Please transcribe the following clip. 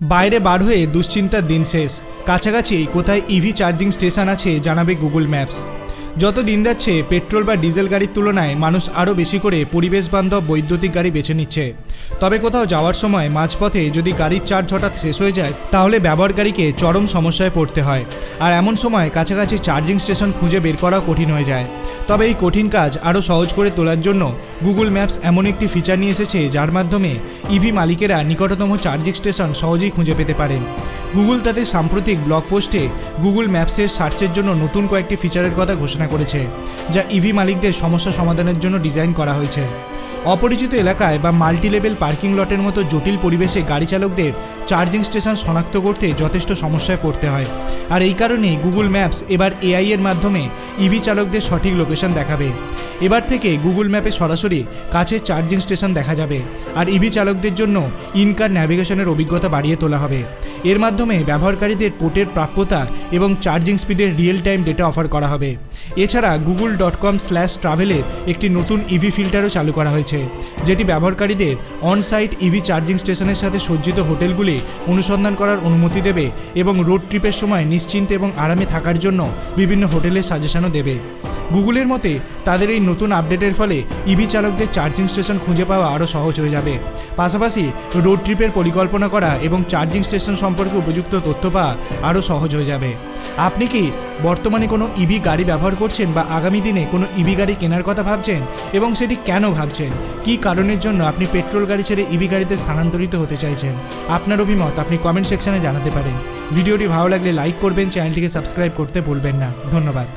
বাইরে বার হয়ে দুশ্চিন্তার দিন শেষ। কাছাকাছি কোথায় ইভি চার্জিং স্টেশন আছে জানাবে গুগল ম্যাপস যত দিন যাচ্ছে, পেট্রোল বা ডিজেল গাড়ির তুলনায় মানুষ আরও বেশি করে পরিবেশ বান্ধব বৈদ্যুতিক গাড়ি বেছে নিচ্ছে। তবে কোথাও যাওয়ার সময় মাঝপথে যদি গাড়ির চার্জ হঠাৎ শেষ হয়ে যায়, তাহলে ব্যবহারকারীকে চরম সমস্যায় পড়তে হয়। আর এমন সময় কাছাকাছি চার্জিং স্টেশন খুঁজে বের করা কঠিন হয়ে যায়। তবে এই কঠিন কাজ আরও সহজ করে তোলার জন্য গুগল ম্যাপস এমন একটি ফিচার নিয়ে এসেছে, যার মাধ্যমে ইভি মালিকেরা নিকটতম চার্জিং স্টেশন সহজেই খুঁজে পেতে পারেন। গুগল তাদের সাম্প্রতিক ব্লগ পোস্টে গুগল ম্যাপসের সার্চের জন্য নতুন কয়েকটি ফিচারের কথা ঘোষণা করেছে, যা ইভি মালিকদের সমস্যা সমাধানের জন্য ডিজাইন করা হয়েছে। অপরিচিত এলাকায় বা মাল্টি লেভেল পার্কিং লটের মতো জটিল পরিবেশে গাড়ি চালকদের চার্জিং স্টেশন শনাক্ত করতে যথেষ্ট সমস্যায় পড়তে হয়। আর এই কারণেই গুগল ম্যাপস এবার এআই এর মাধ্যমে ইভি চালকদের সঠিক লোকেশন দেখাবে। এবার থেকে গুগল ম্যাপে সরাসরি কাছের চার্জিং স্টেশন দেখা যাবে আর ইভি চালকদের জন্য ইনকার ন্যাভিগেশনের অভিজ্ঞতা বাড়িয়ে তোলা হবে। এর মাধ্যমে ব্যবহারকারীদের পোর্টের প্রাপ্যতা এবং চার্জিং স্পিডের রিয়েল টাইম ডেটা অফার করা হবে। এছাড়া গুগল ডট কম স্ল্যাশ ট্রাভেলের একটি নতুন ইভি ফিল্টারও চালু করা হয়েছে, যেটি ব্যবহারকারীদের অন সাইট ইভি চার্জিং স্টেশনের সাথে সজ্জিত হোটেলগুলি অনুসন্ধান করার অনুমতি দেবে এবং রোড ট্রিপের সময় নিশ্চিন্তে এবং আরামে থাকার জন্য বিভিন্ন হোটেলের সাজেশনও দেবে। গুগলের মতে, তাদের এই নতুন আপডেটের ফলে ইভি চালকদের চার্জিং স্টেশন খুঁজে পাওয়া আরও সহজ হয়ে যাবে। পাশাপাশি রোড ট্রিপের পরিকল্পনা করা এবং চার্জিং স্টেশন সম্পর্কে উপযুক্ত তথ্য পাওয়া আরও সহজ হয়ে যাবে। আপনি কি বর্তমানে কোনো ইভি গাড়ি ব্যবহার করছেন বা আগামী দিনে কোনো ইভি গাড়ি কেনার কথা ভাবছেন? এবং সেটি কেন ভাবছেন? কী কারণের জন্য আপনি পেট্রোল গাড়ি ছেড়ে ইভি গাড়িতে স্থানান্তরিত হতে চাইছেন? আপনার অভিমত আপনি কমেন্ট সেকশনে জানাতে পারেন। ভিডিওটি ভালো লাগলে লাইক করবেন, চ্যানেলটিকে সাবস্ক্রাইব করতে ভুলবেন না। ধন্যবাদ।